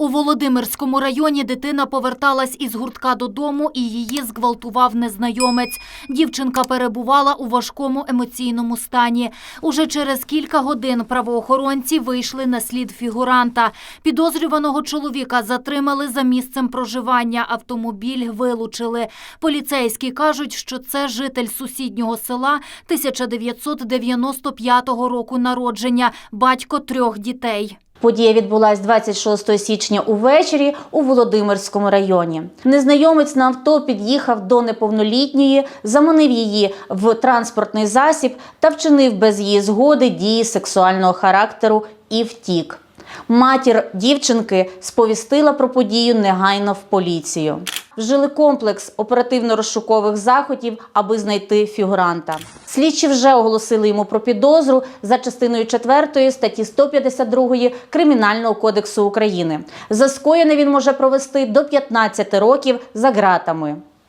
У Володимирському районі дитина поверталась із гуртка додому і її зґвалтував незнайомець. Дівчинка перебувала у важкому емоційному стані. Уже через кілька годин правоохоронці вийшли на слід фігуранта. Підозрюваного чоловіка затримали за місцем проживання. Автомобіль вилучили. Поліцейські кажуть, що це житель сусіднього села 1995 року народження, батько трьох дітей. Подія відбулась 26 січня увечері у Володимирському районі. Незнайомець на авто під'їхав до неповнолітньої, заманив її в транспортний засіб та вчинив без її згоди дії сексуального характеру і втік. Матір дівчинки сповістила про подію негайно в поліцію. Вжили комплекс оперативно-розшукових заходів, аби знайти фігуранта. Слідчі вже оголосили йому про підозру за частиною 4 статті 152 Кримінального кодексу України. За скоєне він може провести до 15 років за ґратами.